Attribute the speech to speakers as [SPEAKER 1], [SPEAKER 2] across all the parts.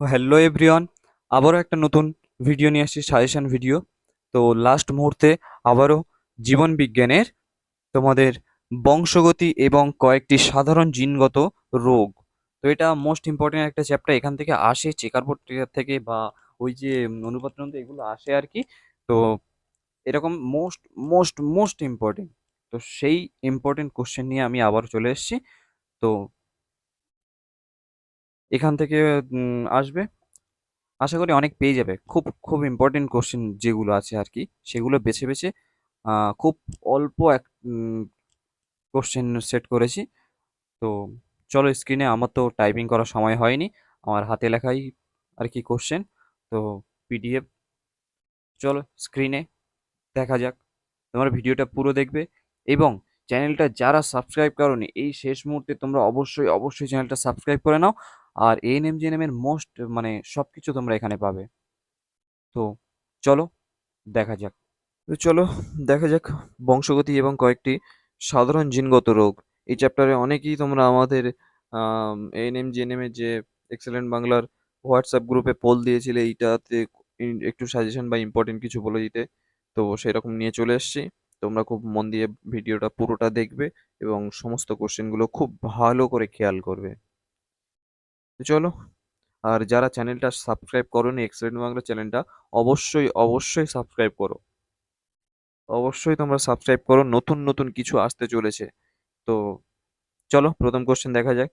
[SPEAKER 1] Hello everyone আবারও একটা নতুন ভিডিও নিয়ে আসছি সাজেশন ভিডিও তো লাস্ট মুহূর্তে আবারও জীবন বিজ্ঞানের তোমাদের বংশগতি এবং কয়েকটি সাধারণ জিনগত রোগ। তো এটা মোস্ট ইম্পর্টেন্ট একটা চ্যাপ্টার এখান থেকে আসে চেকার বোর্ড থেকে বা ওই যে অনুপাত গ্রন্থ এগুলো আসে আর কি। তো এরকম মোস্ট মোস্ট মোস্ট ইম্পর্টেন্ট তো সেই ইম্পর্টেন্ট কোশ্চেন নিয়ে আমি আবার চলে এসেছি। তো এখান থেকে আসবে। আশা করি অনেক পেয়ে যাবে। খুব খুব ইম্পর্টেন্ট কোশ্চেন যেগুলো আছে আর কি, সেগুলো বেছে বেছে খুব অল্প এক কোশ্চেন সেট করেছি। তো চলো স্ক্রিনে আমার তো টাইপিং করার সময় হয়নি। আমার হাতে লেখাই আর কি কোশ্চেন তো পিডিএফ চলো স্ক্রিনে দেখা যাক। তোমার ভিডিওটা পুরো দেখবে। এবং চ্যানেলটা যারা সাবস্ক্রাইব করোনি, এই শেষ মুহূর্তে তোমরা অবশ্যই অবশ্যই চ্যানেলটা সাবস্ক্রাইব করে নাও। আর এএনএম জিএনএম এর মোস্ট মানে সব কিছু তোমরা এখানে পাবে। তো চলো, দেখা যাক। তো চলো, দেখা যাক বংশগতি এবং কয়েকটি সাধারণ জিনগত রোগ। এই চ্যাপ্টারে অনেকেই তোমরা আমাদের এএনএম জিএনএম এর যে এক্সেলেন্ট বাংলার হোয়াটসঅ্যাপ গ্রুপে পোল দিয়েছিলে, এইটাতে একটু সাজেশন বা ইম্পর্টেন্ট কিছু বলে দিতে। তো সেরকম নিয়ে চলে এসেছি। তোমরা খুব মন দিয়ে ভিডিওটা পুরোটা দেখবে এবং সমস্ত কোশ্চেনগুলো খুব ভালো করে খেয়াল করবে। তো চলো আর যারা চ্যানেলটা সাবস্ক্রাইব করোনি এক্সেলেন্ট বাংলা চ্যানেলটা অবশ্যই অবশ্যই সাবস্ক্রাইব করো। অবশ্যই তোমরা সাবস্ক্রাইব করো নতুন নতুন কিছু আসতে চলেছে। তো চলো প্রথম কোশ্চেন দেখা যাক।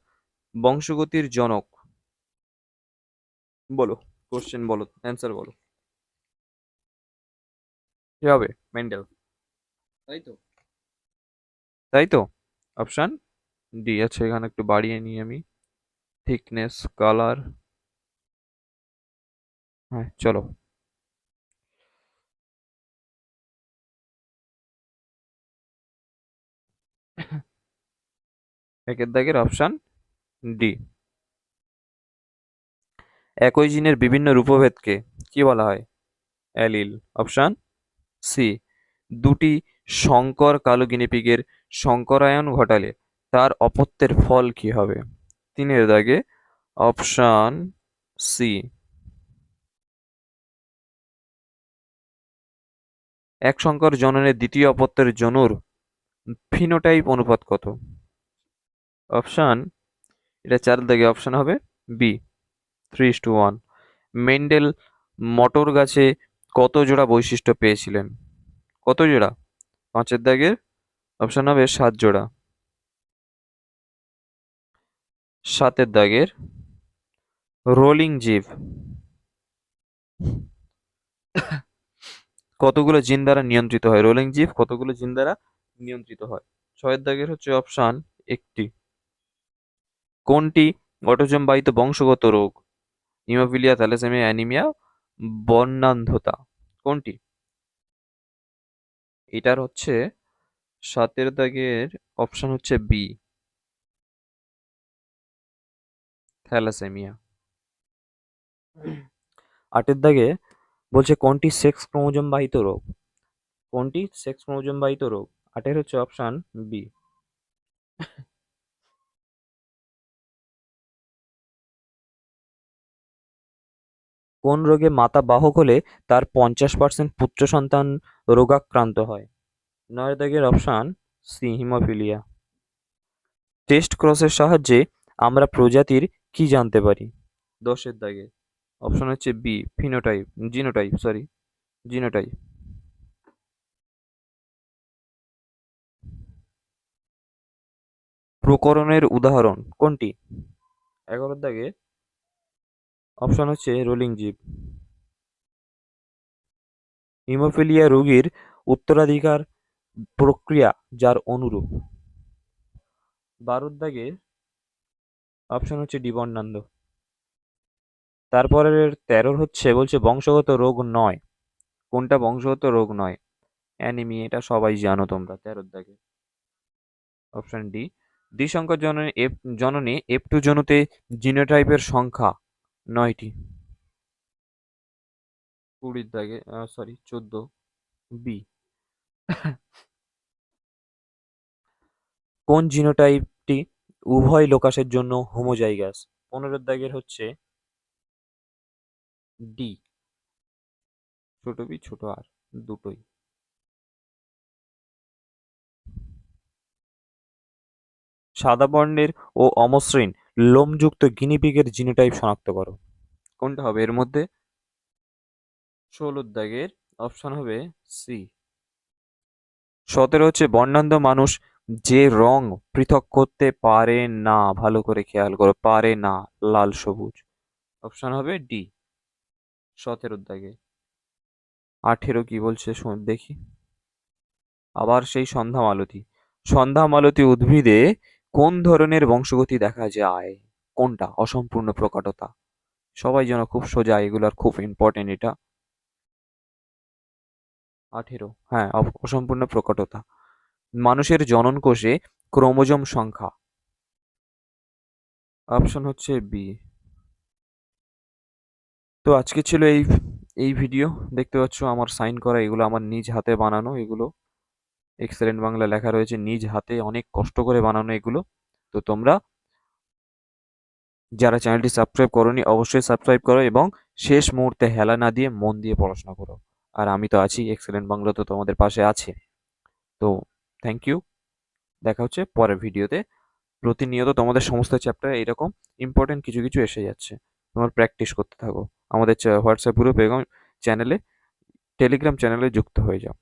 [SPEAKER 1] বংশগতির জনক। বলো কোশ্চেন বলো অ্যান্সার বলো। কি হবে? মেন্ডেল তাই তো। তাই তো? অপশান ডি আছে এখানে একটু বাড়িয়ে নিই আমি। থিকনেস কালার হ্যাঁ চলো একের দাগের অপশান ডি একই জিনের বিভিন্ন রূপভেদকে কি বলা হয়? অ্যালিল। অপশান সি দুটি সংকর কালো গিনিপিগের সংকরায়ন ঘটালে তার অপত্যের ফল কি হবে? তিনের দাগে অপশান সি। এক সংকর জননের দ্বিতীয় অপত্যের জনুর ফিনোটাইপ অনুপাত কত? অপশান, এটা চার দাগে অপশান হবে B three two one Mendel মটর গাছে কত জোড়া বৈশিষ্ট্য পেয়েছিলেন? কত জোড়া? পাঁচের দাগের অপশান হবে সাত জোড়া। সাতের দাগের রোলিং জিভ কতগুলো জিন দ্বারা নিয়ন্ত্রিত হয়? রোলিং জিভ কতগুলো জিন দ্বারা নিয়ন্ত্রিত হয়? ছয়ের দাগের হচ্ছে অপশান একটি। কোনটি অটোজম বাহিত বংশগত রোগ? হিমোফিলিয়া, থ্যালাসেমিয়া, অ্যানিমিয়া বর্ণান্ধতা কোনটি? এটার হচ্ছে সাতের দাগের অপশান হচ্ছে বি। থ্যালাসেমিয়া। আটের দাগে বলছে, কোনটি সেক্স ক্রোমোজোম বাহিত রোগ? কোনটি সেক্স ক্রোমোজোম বাহিত রোগ? আটের হচ্ছে অপশন বি। কোন রোগে মাতা বাহক হলে তার পঞ্চাশ পার্সেন্ট পুত্র সন্তান রোগাক্রান্ত হয়? নয় দাগের অপশান সি, হিমোফিলিয়া। টেস্ট ক্রসের সাহায্যে আমরা প্রজাতির কি জানতে পারি? দশের দাগে। অপশন হচ্ছে B phenotype genotype sorry genotype প্রকরণের উদাহরণ কোনটি? এগারোর দাগে। অপশন হচ্ছে রোলিং জিপ হিমোফিলিয়া রোগীর উত্তরাধিকার প্রক্রিয়া যার অনুরূপ? বারোর দাগের অপশন হচ্ছে ডি ডিবর্ণান্ধ তারপরের তেরোর হচ্ছে, বলছে বংশগত রোগ নয়। কোনটা বংশগত রোগ নয়? অ্যানিমি এটা সবাই জানো তোমরা, তেরোর দাগে। অপশন ডি দ্বিসংকর জননী এফ জননী এফ টু জনুতে জিনোটাইপের সংখ্যা নয়টি। কুড়ির দাগে সরি চোদ্দ। বি কোন জিনোটাইপটি উভয় লোকাসের জন্য হোমোজাইগাস। পনেরোর হচ্ছে ডি। ছোট বি, ছোট আর, দুটোই। সাদা বর্ণের ও অমসৃণ লোমযুক্ত গিনিপিগের জিনোটাইপ শনাক্ত করো। কোনটা হবে এর মধ্যে? ষোলোর দাগের অপশন হবে সি। সতেরো হচ্ছে বর্ণান্ধ মানুষ যে রং পৃথক করতে পারে না, ভালো করে খেয়াল করো, পারে না, লাল সবুজ। অপশন হবে ডি সতেরোর দাগে। আঠেরো কি বলছে দেখি। আবার সেই সন্ধ্যা মালতী। সন্ধ্যা মালতী উদ্ভিদে কোন ধরনের বংশগতি দেখা যায়? কোনটা? অসম্পূর্ণ প্রকটতা। সবাই যেন খুব সোজা, এগুলার খুব ইম্পর্টেন্ট এটা। আঠেরো হ্যাঁ অসম্পূর্ণ প্রকটতা। মানুষের জনন কোষে ক্রোমোজোম সংখ্যা। অপশন হচ্ছে বি তো আজকে ছিল এই এই ভিডিও দেখতে পাচ্ছ আমার সাইন করা, এগুলো আমার নিজ হাতে বানানো, এগুলো এক্সেলেন্ট বাংলা লেখা রয়েছে, নিজ হাতে, অনেক কষ্ট করে বানানো এগুলো। তো তোমরা যারা চ্যানেলটি সাবস্ক্রাইব করোনি, অবশ্যই সাবস্ক্রাইব করো এবং শেষ মুহূর্তে হেলা না দিয়ে মন দিয়ে পড়াশোনা করো। আর আমি তো আছি এক্সেলেন্ট বাংলা তো তোমাদের পাশে আছে। তো থ্যাংক ইউ দেখা হচ্ছে পরের ভিডিওতে। প্রতিনিয়ত তোমাদের সমস্ত চ্যাপ্টার এরকম ইম্পর্টেন্ট কিছু কিছু এসে যাচ্ছে। তোমার প্র্যাকটিস করতে থাকো। আমাদের হোয়াটসঅ্যাপ গ্রুপ এবং চ্যানেলে টেলিগ্রাম চ্যানেলে যুক্ত হয়ে যাও।